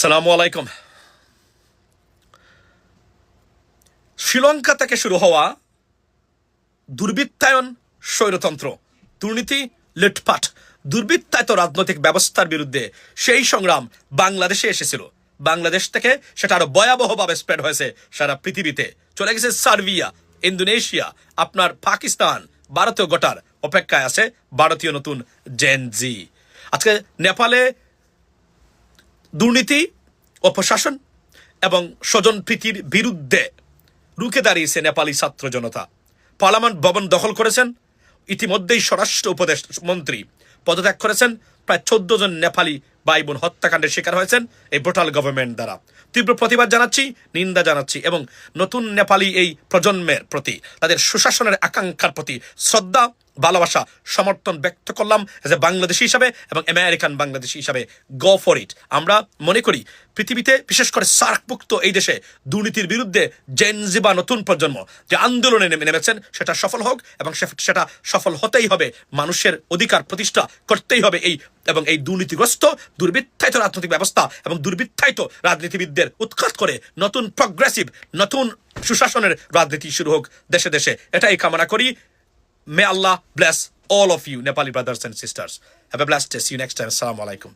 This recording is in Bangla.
সালামু আলাইকুম। শ্রীলঙ্কা থেকে শুরু হওয়া দুর্বৃত্তায়ন স্বৈরতন্ত্র, দুর্নীতি, লুটপাট, দুর্বৃত্তায়িত রাজনৈতিক ব্যবস্থার বিরুদ্ধে সেই সংগ্রাম বাংলাদেশে এসেছিল। বাংলাদেশ থেকে সেটা আরও ভয়াবহভাবে স্প্রেড হয়েছে সারা পৃথিবীতে। চলে গেছে সার্বিয়া, ইন্দোনেশিয়া, আপনার পাকিস্তান, ভারতীয় গোটার অপেক্ষায় আছে ভারতীয় নতুন জেন জি আজকে নেপালে দুর্নীতি অপশাসন এবং স্বজন প্রীতির বিরুদ্ধে রুখে দাঁড়িয়েছে নেপালি ছাত্র জনতা। পার্লামেন্ট ভবন দখল করেছেন। ইতিমধ্যেই স্বরাষ্ট্র উপদেশ মন্ত্রী পদত্যাগ করেছেন। প্রায় চোদ্দ জন নেপালি ভাই বোন হত্যাকাণ্ডের শিকার হয়েছেন এই ব্রোটাল গভর্নমেন্ট দ্বারা। তীব্র প্রতিবাদ জানাচ্ছি, নিন্দা জানাচ্ছি এবং নতুন নেপালি এই প্রজন্মের প্রতি, তাদের সুশাসনের আকাঙ্ক্ষার প্রতি শ্রদ্ধা ভালোবাসা সমর্থন ব্যক্ত করলাম এজ এ বাংলাদেশি হিসাবে এবং আমেরিকান বাংলাদেশি হিসাবে। গো ফর ইট আমরা মনে করি পৃথিবীতে বিশেষ করে সার্কমুক্ত এই দেশে দুর্নীতির বিরুদ্ধে জেনজি বা নতুন প্রজন্ম যে আন্দোলনে নেমে নেমেছেন, সেটা সফল হোক এবং সেটা সফল হতেই হবে। মানুষের অধিকার প্রতিষ্ঠা করতেই হবে এই এবং এই দুর্নীতিগ্রস্ত, দুর্বৃত্তায়িত রাজনৈতিক ব্যবস্থা এবং দুর্বৃত্তায়িত রাজনীতিবিদদের উৎখাত করে নতুন প্রগ্রেসিভ নতুন সুশাসনের রাজনীতি শুরু হোক দেশে দেশে। এটাই কামনা করি। May Allah bless all of you, Nepali brothers and sisters. Have a blessed day. See you next time. Assalamu alaikum.